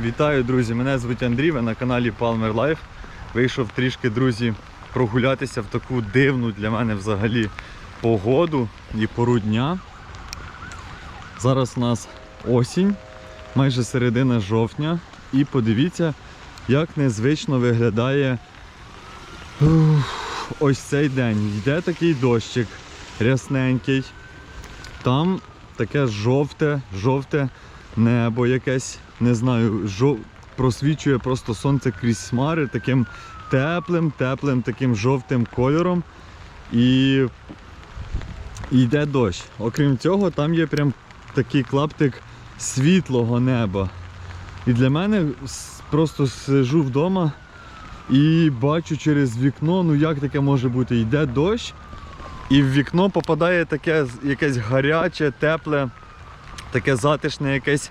Вітаю, друзі! Мене звуть Андрій, ви на каналі Palmer Life. Вийшов трішки, друзі, прогулятися в таку дивну для мене взагалі погоду і пору дня. Зараз у нас осінь, майже середина жовтня. І подивіться, як незвично виглядає ух, ось цей день. Йде такий дощик рясненький. Там таке жовте, жовте небо якесь, не знаю, жов... просвічує просто сонце крізь смари таким теплим, теплим, таким жовтим кольором. І... йде дощ. Окрім цього, там є прям такий клаптик світлого неба. І для мене просто сижу вдома і бачу через вікно, ну як таке може бути? Йде дощ, і в вікно попадає таке якесь гаряче, тепле, таке затишне якесь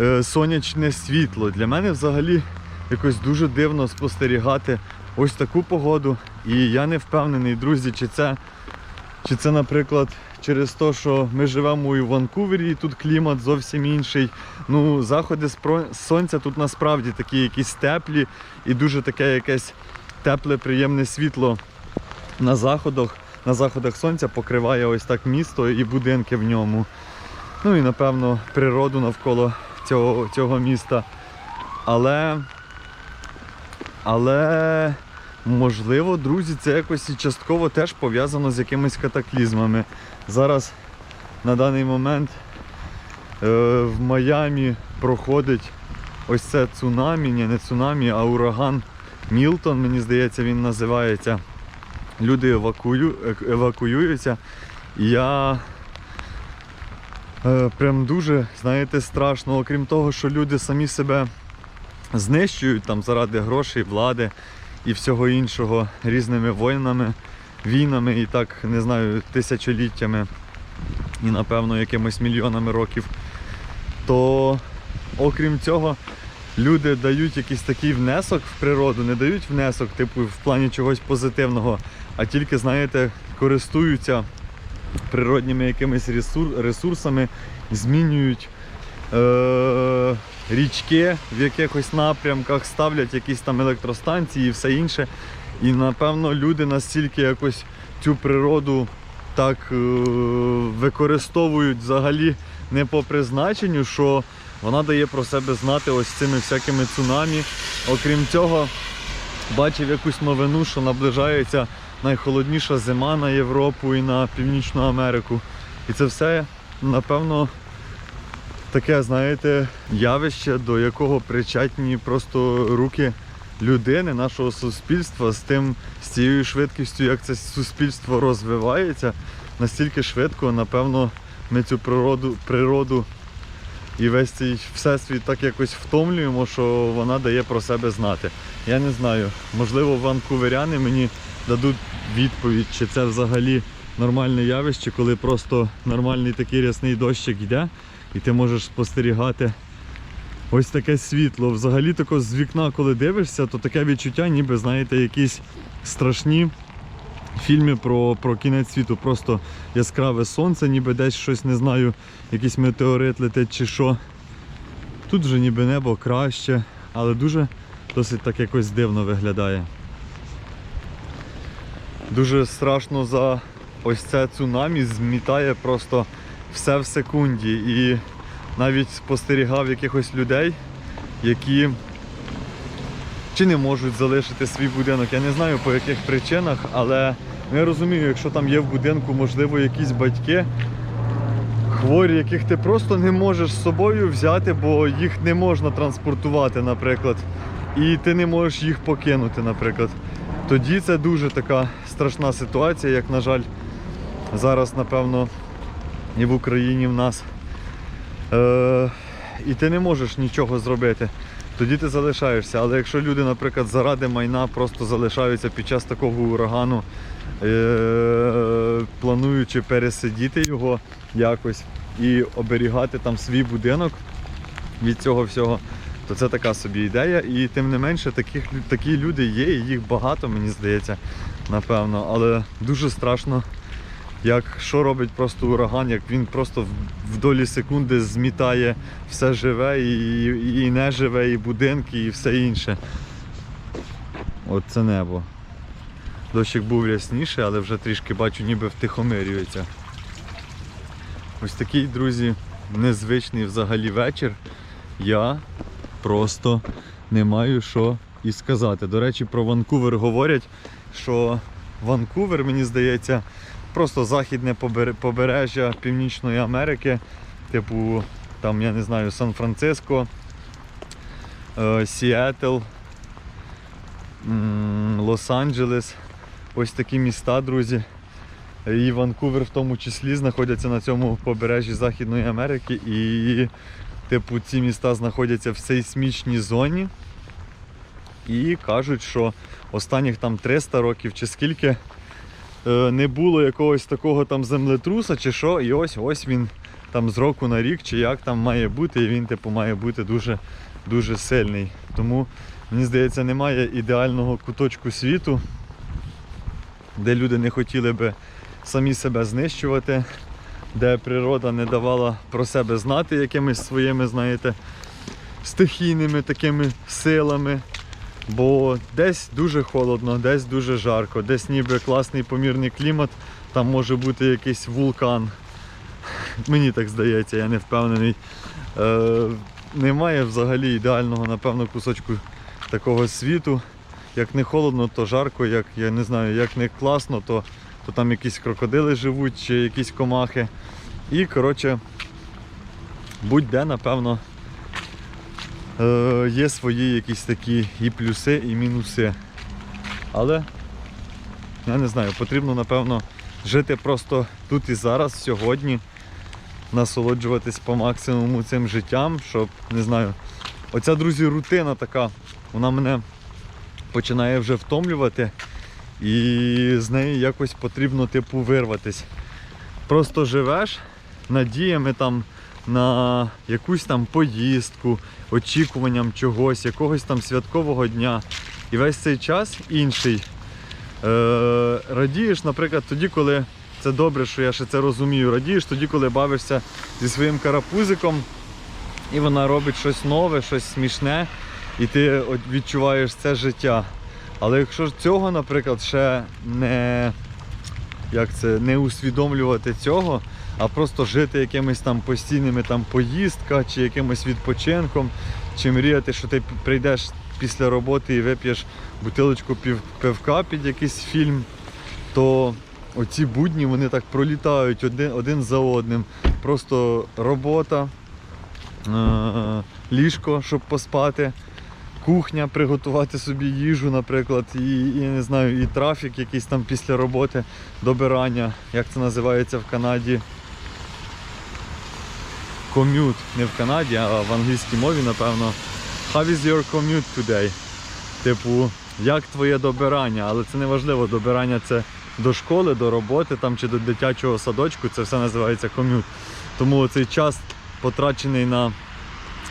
е, сонячне світло. Для мене взагалі якось дуже дивно спостерігати ось таку погоду. І я не впевнений, друзі, чи це, чи це, наприклад, через те, що ми живемо і в Ванкувері, і тут клімат зовсім інший. Ну, заходи сонця тут насправді такі якісь теплі і дуже таке якесь тепле, приємне світло на заходах. На заходах сонця покриває ось так місто і будинки в ньому. Ну і напевно природу навколо цього, цього міста. Але. Але можливо, друзі, це якось і частково теж пов'язано з якимись катаклізмами. Зараз на даний момент е, в Майамі проходить ось це цунамі, ні, не цунамі, а ураган Мілтон, мені здається, він називається. Люди евакую, евакуюються. Я прям дуже, знаєте, страшно, окрім того, що люди самі себе знищують там заради грошей, влади і всього іншого різними воїнами, війнами і так, не знаю, тисячоліттями і напевно якимось мільйонами років. То окрім цього, люди дають якийсь такий внесок в природу, не дають внесок, типу, в плані чогось позитивного, а тільки, знаєте, користуються природніми якимись ресур- ресурсами, змінюють е- річки в якихось напрямках, ставлять якісь там електростанції і все інше. І напевно люди настільки якось цю природу так е- використовують взагалі не по призначенню, що вона дає про себе знати ось цими всякими цунамі. Окрім цього, бачив якусь новину, що наближається найхолодніша зима на Європу і на Північну Америку. І це все, напевно, таке, знаєте, явище, до якого причетні просто руки людини, нашого суспільства з тим, з цією швидкістю, як це суспільство розвивається, настільки швидко, напевно, ми цю природу, природу і весь цей всесвіт так якось втомлюємо, що вона дає про себе знати. Я не знаю, можливо, ванкуверяни мені дадуть відповідь, чи це взагалі нормальне явище, коли просто нормальний такий рясний дощик йде, і ти можеш спостерігати ось таке світло. Взагалі тако з вікна, коли дивишся, то таке відчуття, ніби, знаєте, якісь страшні фільми про, про кінець світу. Просто яскраве сонце, ніби десь щось не знаю, якийсь метеорит летить чи що. Тут вже ніби небо краще, але дуже досить так якось дивно виглядає. Дуже страшно за ось це цунамі змітає просто все в секунді. І навіть спостерігав якихось людей, які чи не можуть залишити свій будинок. Я не знаю по яких причинах, але я розумію, якщо там є в будинку, можливо, якісь батьки хворі, яких ти просто не можеш з собою взяти, бо їх не можна транспортувати, наприклад. І ти не можеш їх покинути, наприклад. Тоді це дуже така страшна ситуація, як, на жаль, зараз, напевно, і в Україні в нас. Е, і ти не можеш нічого зробити. Тоді ти залишаєшся. Але якщо люди, наприклад, заради майна просто залишаються під час такого урагану, е, плануючи пересидіти його якось і оберігати там свій будинок від цього всього, то це така собі ідея. І тим не менше таких, такі люди є, і їх багато, мені здається, напевно. Але дуже страшно як що робить просто ураган, як він просто в- долі секунди змітає все живе і, і, і не і будинки, і все інше. От це небо. Дощик був рясніше, але вже трішки бачу, ніби втихомирюється. Ось такий, друзі, незвичний взагалі вечір. Я просто не маю що і сказати. До речі, про Ванкувер говорять, що Ванкувер, мені здається, просто західне побережжя Північної Америки, типу, там, я не знаю, Сан-Франциско, е, Сіетл, Лос-Анджелес. Ось такі міста, друзі. І Ванкувер в тому числі знаходяться на цьому побережжі Західної Америки. І, типу, ці міста знаходяться в сейсмічній зоні. І кажуть, що останніх там 300 років чи скільки е, не було якогось такого там землетруса чи що, і ось ось він там з року на рік, чи як там має бути, і він типу має бути дуже, дуже сильний. Тому мені здається, немає ідеального куточку світу, де люди не хотіли би самі себе знищувати, де природа не давала про себе знати якимись своїми, знаєте, стихійними такими силами. Бо десь дуже холодно, десь дуже жарко, десь ніби класний помірний клімат, там може бути якийсь вулкан. Мені так здається, я не впевнений. Е, немає взагалі ідеального, напевно, кусочку такого світу. Як не холодно, то жарко, як я не знаю, як не класно, то, то там якісь крокодили живуть чи якісь комахи. І, коротше, будь-де, напевно, є свої якісь такі і плюси, і мінуси. Але я не знаю, потрібно, напевно, жити просто тут і зараз, сьогодні, насолоджуватись по максимуму цим життям, щоб, не знаю, оця, друзі, рутина така, вона мене починає вже втомлювати, і з неї якось потрібно, типу, вирватись. Просто живеш надіями там на якусь там поїздку, очікуванням чогось, якогось там святкового дня. І весь цей час інший. Е, радієш, наприклад, тоді, коли це добре, що я ще це розумію. Радієш тоді, коли бавишся зі своїм карапузиком, і вона робить щось нове, щось смішне, і ти відчуваєш це життя. Але якщо цього, наприклад, ще не, як це, не усвідомлювати цього, а просто жити якимись там постійними там поїздка чи якимось відпочинком, чи мріяти, що ти прийдеш після роботи і вип'єш бутилочку пів, пивка під якийсь фільм, то оці будні вони так пролітають один, один за одним. Просто робота, е- ліжко, щоб поспати, кухня, приготувати собі їжу, наприклад, і, і не знаю, і трафік якийсь там після роботи, добирання, як це називається в Канаді. Ком'ют не в Канаді, а в англійській мові, напевно. How is your commute today? Типу, як твоє добирання? Але це не важливо, добирання це до школи, до роботи там, чи до дитячого садочку, це все називається ком'ют. Тому цей час потрачений на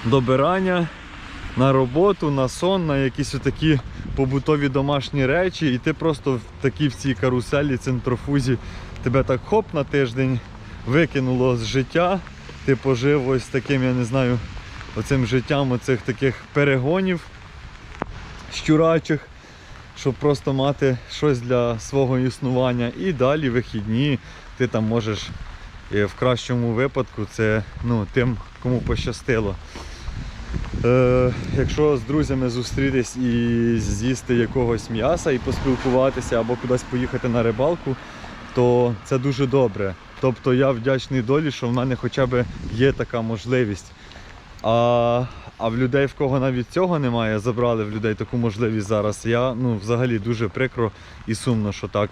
добирання, на роботу, на сон, на якісь такі побутові домашні речі, і ти просто в такій в цій каруселі, центрофузі, тебе так хоп на тиждень викинуло з життя. Ти пожив ось таким, я не знаю, оцим життям оцих таких перегонів щурачих, щоб просто мати щось для свого існування. І далі вихідні ти там можеш е, в кращому випадку це ну, тим, кому пощастило. Е, якщо з друзями зустрітись і з'їсти якогось м'яса і поспілкуватися або кудись поїхати на рибалку, то це дуже добре. Тобто я вдячний долі, що в мене хоча б є така можливість. А, а в людей, в кого навіть цього немає, забрали в людей таку можливість зараз. Я ну, взагалі дуже прикро і сумно, що так.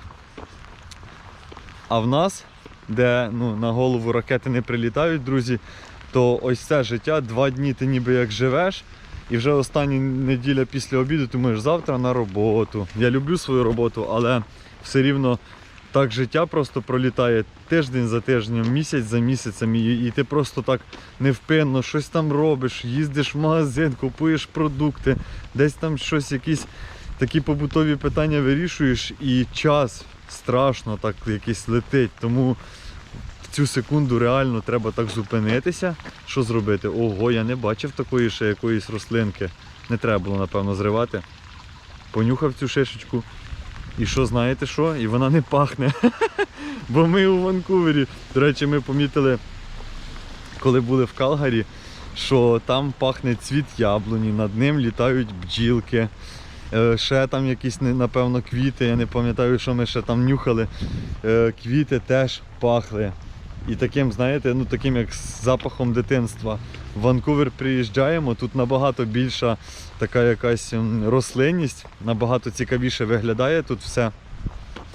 А в нас, де ну, на голову ракети не прилітають, друзі, то ось це життя, два дні ти ніби як живеш, і вже останні неділя після обіду ти думаєш, завтра на роботу. Я люблю свою роботу, але все рівно так життя просто пролітає тиждень за тижнем, місяць за місяцем, і, і ти просто так невпинно щось там робиш, їздиш в магазин, купуєш продукти, десь там щось, якісь такі побутові питання вирішуєш, і час страшно, так якийсь летить. Тому в цю секунду реально треба так зупинитися. Що зробити? Ого, я не бачив такої ще якоїсь рослинки. Не треба було, напевно, зривати. Понюхав цю шишечку. І що, знаєте що? І вона не пахне. Бо ми у Ванкувері. До речі, ми помітили, коли були в Калгарі, що там пахне цвіт яблуні, над ним літають бджілки. Е, Ще там якісь, напевно, квіти, я не пам'ятаю, що ми ще там нюхали. Е, Квіти теж пахли. І таким, знаєте, ну таким як з запахом дитинства. В Ванкувер приїжджаємо, тут набагато більша така якась рослинність, набагато цікавіше виглядає тут все,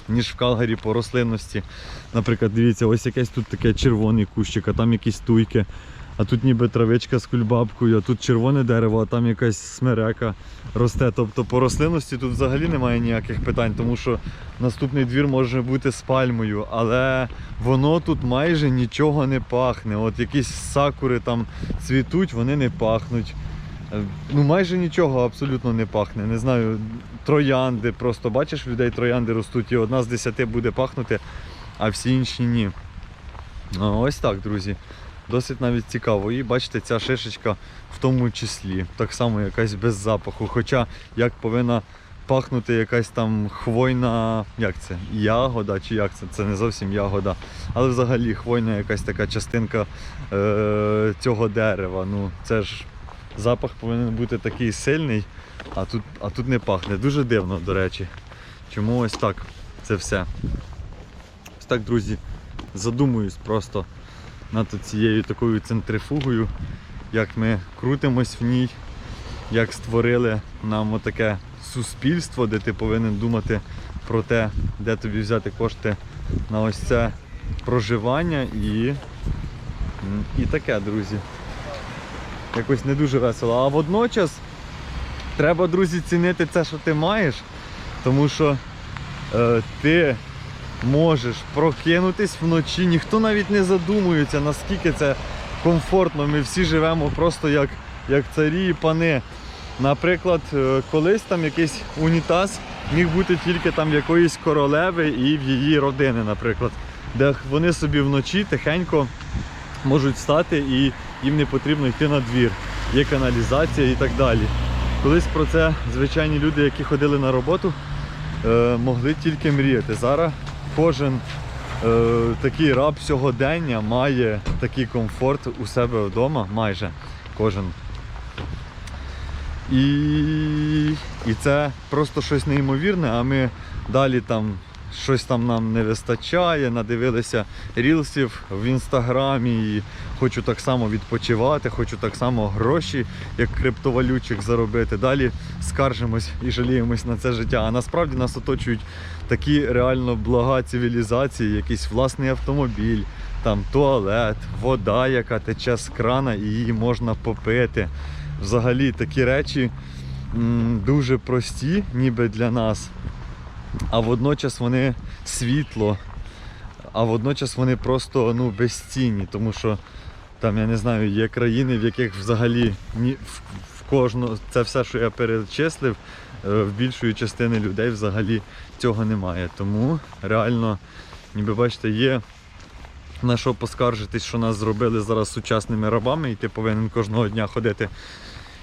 ніж в Калгарі по рослинності. Наприклад, дивіться, ось якесь тут таке червоний кущик, а там якісь туйки. А тут ніби травичка з кульбабкою, а тут червоне дерево, а там якась смерека росте. Тобто по рослинності тут взагалі немає ніяких питань, тому що наступний двір може бути з пальмою, але воно тут майже нічого не пахне. От якісь сакури там цвітуть, вони не пахнуть. Е, Ну майже нічого абсолютно не пахне. Не знаю, троянди, просто бачиш, людей троянди ростуть, і одна з десяти буде пахнути, а всі інші ні. Ось так, друзі. Досить навіть цікаво. І бачите, ця шишечка в тому числі. Так само якась без запаху. Хоча як повинна пахнути якась там хвойна, як це? Ягода чи як це? Це не зовсім ягода. Але взагалі хвойна якась така частинка е- цього дерева. Ну, це ж запах повинен бути такий сильний, а тут, а тут не пахне. Дуже дивно, до речі. Чому ось так це все? Ось так, друзі, задумуюсь просто над цією такою центрифугою, як ми крутимось в ній, як створили нам отаке суспільство, де ти повинен думати про те, де тобі взяти кошти на ось це проживання і, і таке, друзі. Якось не дуже весело. А водночас треба, друзі, цінити це, що ти маєш, тому що е, ти можеш прокинутись вночі, ніхто навіть не задумується, наскільки це комфортно. Ми всі живемо просто як, як царі і пани. Наприклад, е, колись там якийсь унітаз міг бути тільки там в якоїсь королеви і в її родини, наприклад, де вони собі вночі тихенько можуть встати і їм не потрібно йти на двір. Є каналізація і так далі. Колись про це звичайні люди, які ходили на роботу, е, могли тільки мріяти. Зараз кожен е, такий раб сьогодення має такий комфорт у себе вдома, майже кожен. І, і це просто щось неймовірне, а ми далі там щось там нам не вистачає, надивилися рілсів в інстаграмі і хочу так само відпочивати, хочу так само гроші, як криптовалютчик заробити. Далі скаржимось і жаліємось на це життя. А насправді нас оточують такі реально блага цивілізації, якийсь власний автомобіль, там туалет, вода, яка тече з крана, і її можна попити. Взагалі такі речі дуже прості, ніби для нас, а водночас вони світло, а водночас вони просто ну, безцінні, тому що там, я не знаю, є країни, в яких взагалі ні, в, кожного, це все, що я перечислив, е, в більшої частини людей взагалі цього немає. Тому реально, ніби бачите, є на що поскаржитись, що нас зробили зараз сучасними рабами, і ти повинен кожного дня ходити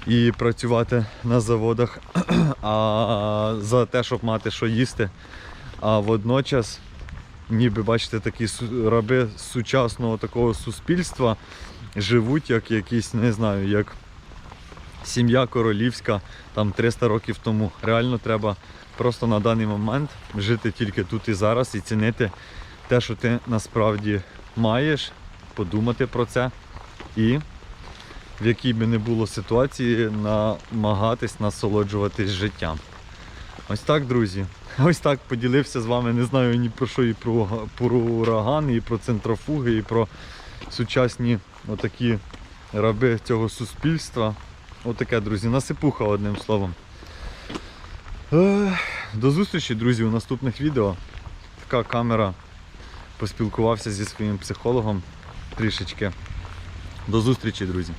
і працювати на заводах, а за те, щоб мати що їсти. А водночас, ніби бачите, такі раби сучасного такого суспільства живуть як якісь, не знаю, як сім'я королівська там 300 років тому. Реально треба просто на даний момент жити тільки тут і зараз і цінити те, що ти насправді маєш, подумати про це і в якій би не було ситуації, намагатись насолоджуватись життям. Ось так, друзі. Ось так поділився з вами. Не знаю ні про що, і про, про урагани, і про центрофуги, і про сучасні отакі раби цього суспільства. Отаке, друзі, насипуха одним словом. До зустрічі, друзі, у наступних відео. Така камера. Поспілкувався зі своїм психологом трішечки. До зустрічі, друзі.